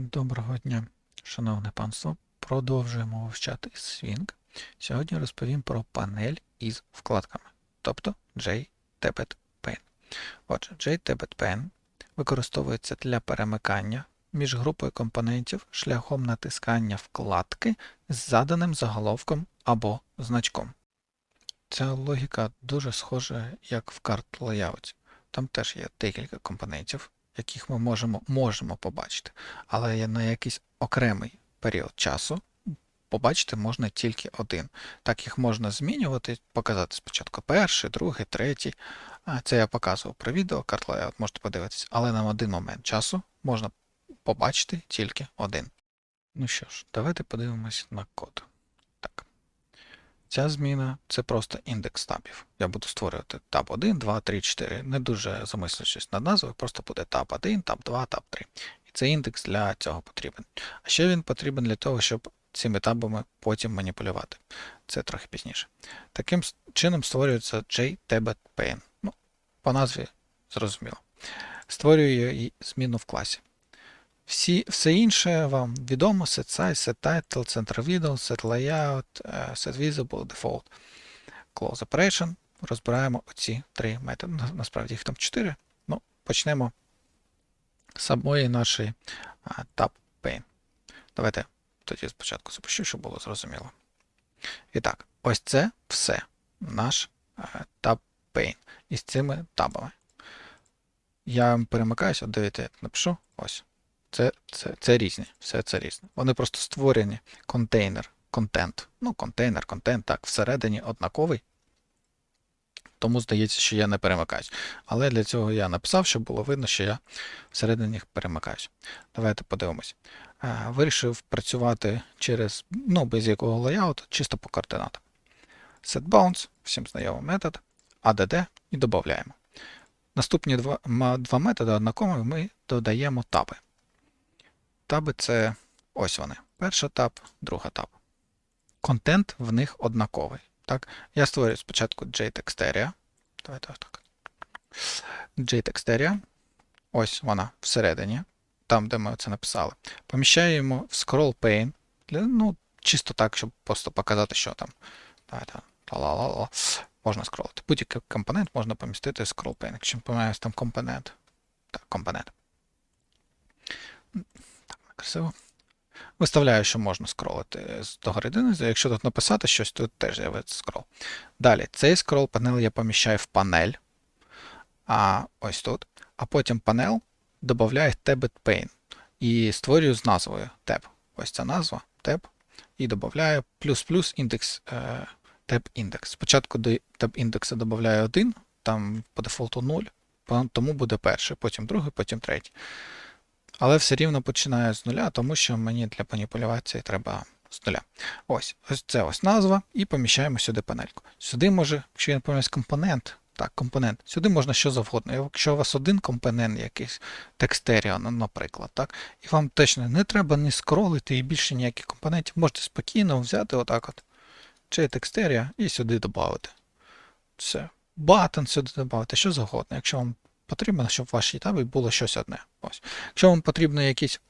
Доброго дня, шановне панство. Продовжуємо вивчати Swing. Сьогодні розповім про панель із вкладками, тобто JTabet. Отже, JTabet використовується для перемикання між групою компонентів шляхом натискання вкладки з заданим заголовком або значком. Ця логіка дуже схожа, як в карт Layout. Там теж є декілька компонентів, яких ми можемо, можемо побачити, але на якийсь окремий період часу побачити можна тільки один. Так їх можна змінювати, показати спочатку перший, другий, третій. Це я показував про відео, карт Layout, можете подивитися, але на один момент часу можна побачити тільки один. Ну що ж, давайте подивимось на код. Ця зміна це просто індекс табів. Я буду створювати таб 1, 2, 3, 4. Не дуже замислюючись над назвою, просто буде таб 1, таб 2, таб 3. І цей індекс для цього потрібен. А ще він потрібен для того, щоб цими табами потім маніпулювати. Це трохи пізніше. Таким чином створюється JTabet Ну, по назві зрозуміло. Створюю зміну в класі. Всі, все інше вам відомо: set size, set title, center window, set layout, е, set visible, default, close operation. Розбираємо оці три методи. Насправді їх там чотири. Ну, почнемо з самої нашої tab pane. Давайте тоді спочатку запущу, щоб було зрозуміло. І так, ось це все наш е, tab pane із цими табами. Я перемикаюся, от дивіться, напишу. Ось. Це, це, це різні, все це різне. Вони просто створені контейнер, контент. Ну, контейнер, контент, так, всередині однаковий. Тому здається, що я не перемикаюсь. Але для цього я написав, щоб було видно, що я всередині їх перемикаюсь. Давайте подивимось. Е, Вирішив працювати через, ну, без якого леяуту, чисто по координатам. SetBounce, всім знайомий метод, add і додаємо. Наступні два, два методи однакові ми додаємо таби. Таби це ось вони. Перша таб, друга таб. Контент в них однаковий. Так? Я створюю спочатку JTexteria. Давайте ось так. JTexteria. Ось вона всередині, там, де ми це написали. Поміщаємо в scroll pane. Для, ну, чисто так, щоб просто показати, що там. Давайте. Ла-ла-ла-ла. Можна скролити. Будь-який компонент можна помістити в scroll pane. Якщо помиляюсь, там компонент. Так, компонент. Красиво. Виставляю, що можна скролити з догори донизу. Якщо тут написати щось, тут теж з'явиться скрол. Далі, цей скрол панел я поміщаю в панель. А ось тут. А потім панел додає Tablet Pane. І створюю з назвою tab. Ось ця назва tab. І додаю плюс-плюс індекс е, tab індекс. Спочатку до tab індекса додаю 1, там по дефолту 0, тому буде перший, потім другий, потім третій. Але все рівно починаю з нуля, тому що мені для маніпуляції треба з нуля. Ось, ось це ось назва, і поміщаємо сюди панельку. Сюди може, якщо я не компонент. Так, компонент. Сюди можна що завгодно. Якщо у вас один компонент якийсь, текстеріо, ну, наприклад, так, і вам точно не треба ні скролити і більше ніяких компонентів, можете спокійно взяти отак от, чи текстерія і сюди додати. Все. Батон сюди додати, що завгодно. Якщо вам потрібно, щоб в вашій табі було щось одне. Ось. Якщо вам потрібно якісь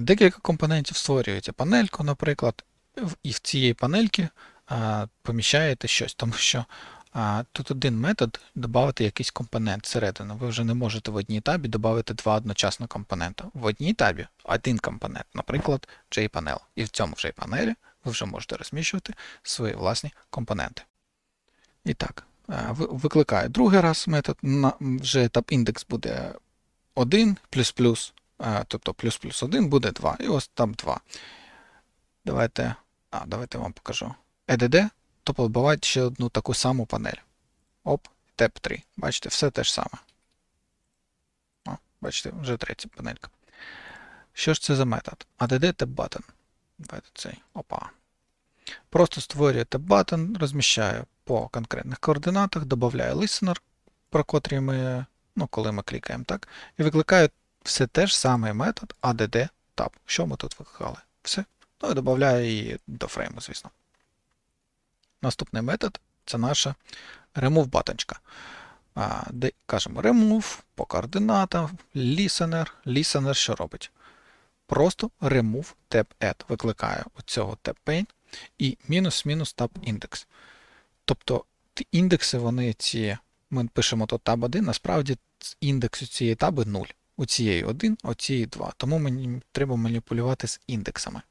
декілька компонентів, створюєте панельку, наприклад, і в цієї панельки поміщаєте щось, тому що тут один метод додати якийсь компонент всередину. Ви вже не можете в одній табі додати два одночасно компонента. В одній табі один компонент, наприклад, JPanel. І в цьому JPanel ви вже можете розміщувати свої власні компоненти. І так, е, ви- викликаю другий раз метод, вже етап індекс буде 1 плюс плюс, е, тобто плюс плюс 1 буде 2. І ось там 2. Давайте, а, давайте вам покажу. EDD, тобто буває ще одну таку саму панель. Оп, теп 3. Бачите, все те ж саме. О, бачите, вже третя панелька. Що ж це за метод? ADD tab button. Давайте цей. Опа. Просто створюю tab button, розміщаю по конкретних координатах, додаю listener, про котрий ми, ну, коли ми клікаємо, так, і викликаю все те ж самий метод add tab. Що ми тут викликали? Все. Ну і додаю її до фрейму, звісно. Наступний метод це наша remove батончка. де кажемо remove по координатам, listener. Listener що робить? Просто remove tab add викликає оцього tab pane і мінус-мінус tab index. Тобто індекси, вони ці, ми пишемо тут tab 1, насправді індекс у цієї таби 0. У цієї 1, у цієї 2. Тому мені треба маніпулювати з індексами.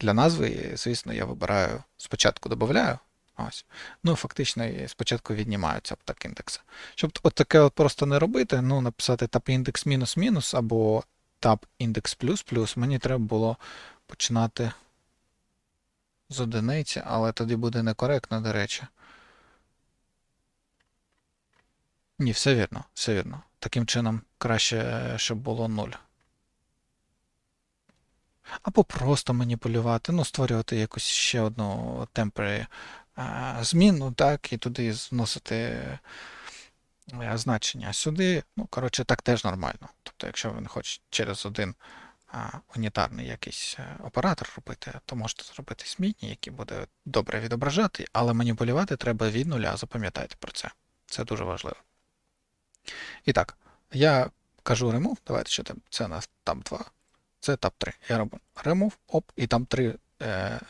Для назви, звісно, я вибираю спочатку додаю. Ось. Ну, фактично, спочатку віднімаються так індекси. Щоб от таке от просто не робити, ну, написати tab індекс мінус-мінус або tab індекс плюс-плюс, мені треба було починати з одиниці, але тоді буде некоректно, до речі. Ні, все вірно, все вірно. Таким чином краще, е, щоб було 0. Або просто маніпулювати, ну, створювати якусь ще одну temporary е, зміну, так, і туди вносити е, значення. Сюди, ну, коротше, так теж нормально. Тобто, якщо ви не хочете через один унітарний якийсь оператор робити, то можете зробити змінні, які буде добре відображати, але маніпулювати треба від нуля, запам'ятайте про це. Це дуже важливо. І так, я кажу remove, давайте що там, це у нас tab 2, це tab 3. Я роблю remove, оп, і там 3 е,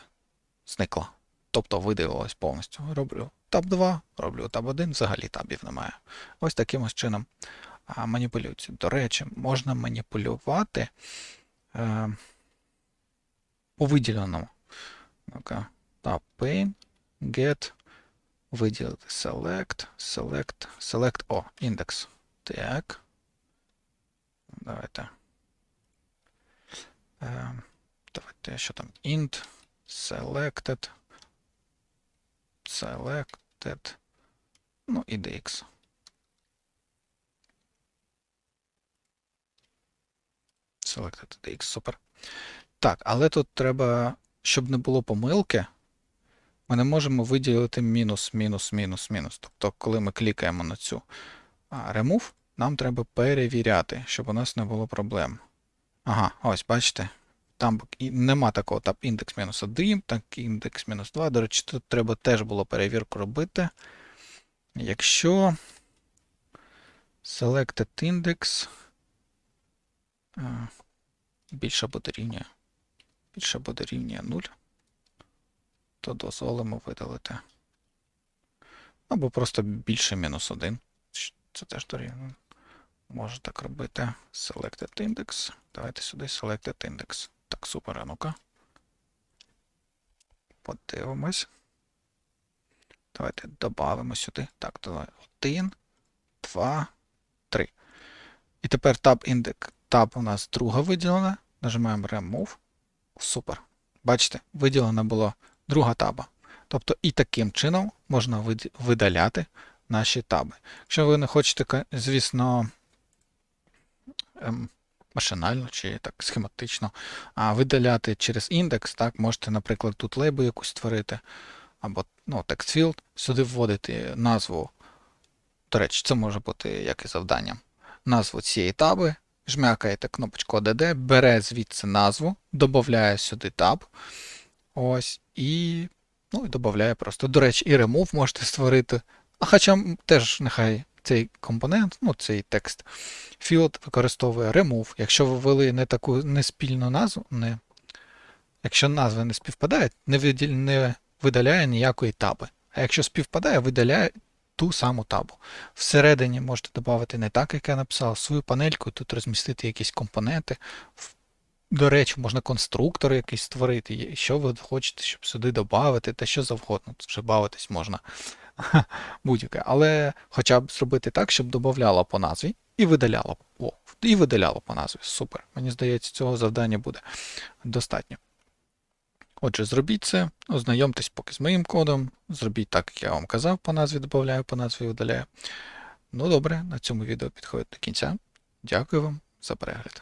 зникло. Тобто виділилось повністю. Роблю tab 2, роблю tab 1, взагалі табів немає. Ось таким ось чином а, маніпулюється. До речі, можна маніпулювати е, по виділеному. Ну-ка, tab pane, get, виділити select, select, select, о, індекс. Так. Давайте. Е, давайте, що там? int, selected, selected, ну і dx. Selected dx, супер. Так, але тут треба, щоб не було помилки, ми не можемо виділити мінус, мінус, мінус, мінус. Тобто, коли ми клікаємо на цю remove, нам треба перевіряти, щоб у нас не було проблем. Ага, ось, бачите. Там нема такого tab індекс мінус 1, так індекс мінус 2. До речі, тут треба теж було перевірку робити. Якщо selected index більше буде рівня, більше буде рівня 0, то дозволимо видалити. Або просто більше мінус 1. Це теж дорівнює. Може так робити. Selected index. Давайте сюди selected index. Так, супер, а ну-ка. Подивимось. Давайте додамо сюди. Так, давай. 1, 2, 3. І тепер tab index. Tab у нас друга виділена. Нажимаємо Remove. Супер. Бачите, виділена була друга таба. Тобто і таким чином можна видаляти наші таби. Якщо ви не хочете, звісно, ем, машинально чи так схематично а видаляти через індекс, так, можете, наприклад, тут лейбу якусь створити, або ну, TextField, сюди вводити назву. До речі, це може бути як і завданням. Назву цієї таби, жмякаєте кнопочку ODD, бере звідси назву, додає сюди таб. Ось, і ну, і додає просто. До речі, і remove можете створити. А хоча теж нехай цей компонент, ну цей текст field використовує remove. Якщо ви ввели не таку неспільну назву, не, якщо назви не співпадають, не, виділ, не видаляє ніякої таби. А якщо співпадає, видаляє ту саму табу. Всередині можете додати не так, як я написав, свою панельку, тут розмістити якісь компоненти. До речі, можна конструктор якийсь створити, що ви хочете, щоб сюди додати, та що завгодно. Тут вже бавитись можна будь-яке. Але хоча б зробити так, щоб додавало по назві і видаляло. О, і видаляло по назві. Супер. Мені здається, цього завдання буде достатньо. Отже, зробіть це, ознайомтесь поки з моїм кодом, зробіть так, як я вам казав, по назві додаю, по назві видаляю. Ну добре, на цьому відео підходить до кінця. Дякую вам за перегляд.